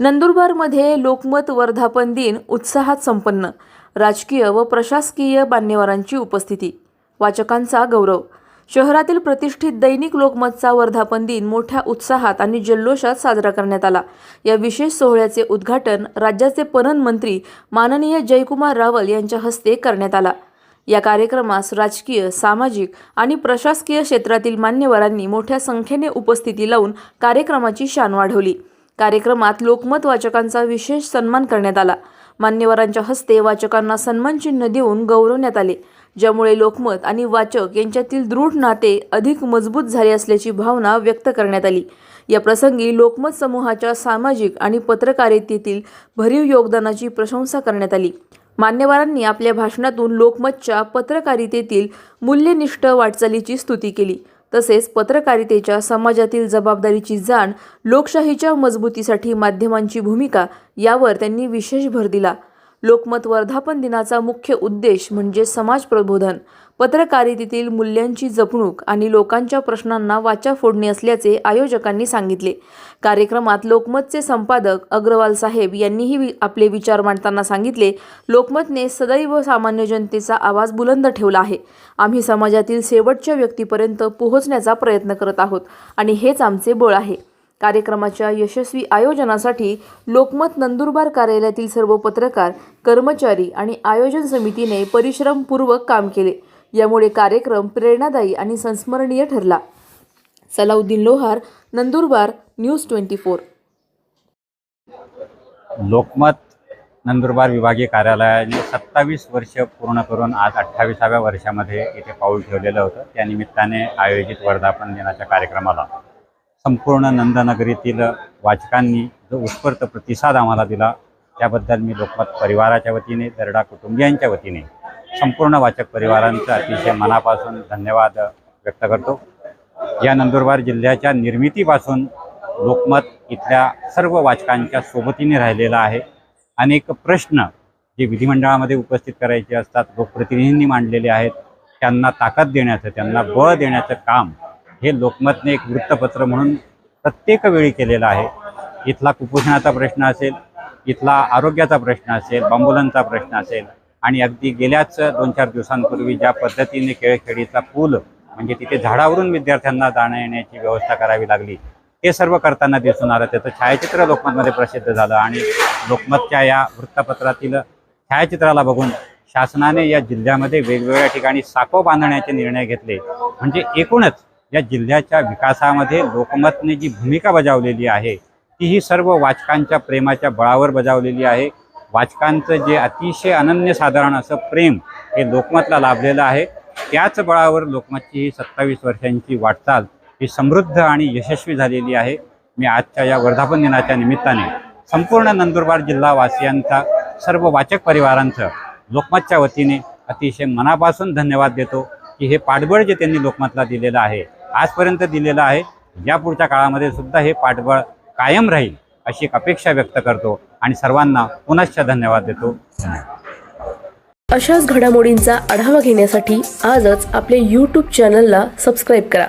नंदुरबारमध्ये लोकमत वर्धापन दिन उत्साहात संपन्न. राजकीय व प्रशासकीय मान्यवरांची उपस्थिती. वाचकांचा गौरव. शहरातील प्रतिष्ठित दैनिक लोकमतचा वर्धापन दिन मोठ्या उत्साहात आणि जल्लोषात साजरा करण्यात आला. या विशेष सोहळ्याचे उद्घाटन राज्याचे पणन मंत्री माननीय जयकुमार रावल यांच्या हस्ते करण्यात आला. या कार्यक्रमास राजकीय सामाजिक आणि प्रशासकीय क्षेत्रातील मान्यवरांनी मोठ्या संख्येने उपस्थिती लावून कार्यक्रमाची शान वाढवली. कार्यक्रमात लोकमत वाचकांचा विशेष सन्मान करण्यात आला. मान्यवरांच्या हस्ते वाचकांना सन्मानचिन्ह देऊन गौरवण्यात आले. ज्यामुळे लोकमत आणि वाचक यांच्यातील दृढ नाते अधिक मजबूत झाले असल्याची भावना व्यक्त करण्यात आली. या प्रसंगी लोकमत समूहाच्या सामाजिक आणि पत्रकारितेतील भरीव योगदानाची प्रशंसा करण्यात आली. मान्यवरांनी आपल्या भाषणातून लोकमतच्या पत्रकारितेतील मूल्यनिष्ठ वाटचालीची स्तुती केली. तसेच पत्रकारितेच्या समाजातील जबाबदारीची जाण लोकशाहीच्या मजबूतीसाठी माध्यमांची भूमिका यावर त्यांनी विशेष भर दिला. लोकमत वर्धापन दिनाचा मुख्य उद्देश म्हणजे समाज प्रबोधन. पत्रकारितेतील मूल्यांची जपणूक आणि लोकांच्या प्रश्नांना वाचा फोडणे असल्याचे आयोजकांनी सांगितले. कार्यक्रमात लोकमतचे संपादक अग्रवाल साहेब यांनीही वि- आपले विचार मांडताना सांगितले लोकमतने सदैव सामान्य जनतेचा आवाज बुलंद ठेवला आहे. आम्ही समाजातील शेवटच्या व्यक्तीपर्यंत पोहोचण्याचा प्रयत्न करत आहोत आणि हेच आमचे बळ आहे. कार्यक्रमाच्या यशस्वी आयोजनासाठी लोकमत नंदुरबार कार्यालयातील सर्व पत्रकार कर्मचारी आणि आयोजन समितीने परिश्रमपूर्वक काम केले. यामुळे कार्यक्रम प्रेरणादायी आणि संस्मरणीय ठरला. Salauddin Lohar Nandurbar news twenty four. Lokmat Nandurbar विभागीय कार्यालयाने सत्तावीस वर्ष पूर्ण करून आज अठ्ठावीसाव्या वर्षामध्ये इथे पाऊल ठेवलेलं होतं. त्या निमित्ताने आयोजित वर्धापन दिनाच्या कार्यक्रमाला संपूर्ण नंदनगरीतील वाचकांनी जो उत्स्फूर्त प्रतिसाद आम्हाला दिला त्याबद्दल मी लोकमत परिवाराच्या वतीने दरडा कुटुंबियांच्या वतीने संपूर्ण वाचक परिवारांचं अतिशय मनापासून धन्यवाद व्यक्त करतो. या नंदुरबार जिल्ह्याच्या निर्मितीपासून लोकमत इथल्या सर्व वाचकांच्या सोबतीने राहिलेला आहे. अनेक प्रश्न जे विधिमंडळामध्ये उपस्थित करायचे असतात लोकप्रतिनिधींनी मांडलेले आहेत त्यांना ताकद देण्याचं त्यांना बळ देण्याचं काम हे लोकमतने एक वृत्तपत्र म्हणून प्रत्येक वेळी केलेलं आहे. इथला कुपोषणाचा प्रश्न असेल इथला आरोग्याचा प्रश्न असेल बांबुलांचा प्रश्न असेल आणि अगदी गेल्याच दोन चार दिवसांपूर्वी ज्या पद्धतीने खेळखेडीचा पूल म्हणजे तिथे झाडावरून विद्यार्थ्यांना जाण्या येण्याची व्यवस्था करावी लागली ते सर्व करताना दिसून आलं. त्याचं छायाचित्र लोकमतमध्ये प्रसिद्ध झालं आणि लोकमतच्या या वृत्तपत्रातील छायाचित्राला बघून शासनाने या जिल्ह्यामध्ये वेगवेगळ्या ठिकाणी साको बांधण्याचे निर्णय घेतले. म्हणजे एकूणच या जिल्ह्याच्या विकासामध्ये लोकमतने जी भूमिका बजावलेली आहे ती ही सर्व वाचकांच्या प्रेमाच्या बळावर बजावलेली आहे. वाचकांचं जे अतिशय अनन्यसाधारण असं प्रेम हे लोकमतला लाभलेलं आहे. त्याच बळावर लोकमतची ही सत्तावीस वर्षांची वाटचाल ही समृद्ध आणि यशस्वी झालेली आहे. मी आजच्या या वर्धापन दिनाच्या निमित्ताने संपूर्ण नंदुरबार जिल्हावासियांचा सर्व वाचक परिवारांचं लोकमतच्या वतीने अतिशय मनापासून धन्यवाद देतो की हे पाठबळ जे त्यांनी लोकमतला दिलेलं आहे आजपर्यंत दिलेलं आहे. या पुढच्या काळामध्ये सुद्धा हे पाठबळ कायम राहील अशी एक अपेक्षा व्यक्त करतो आणि सर्वांना पुनश्च धन्यवाद देतो. अशाच घडामोडींचा आढावा घेण्यासाठी आजच आपल्या यूट्यूब चॅनलला सबस्क्राईब करा.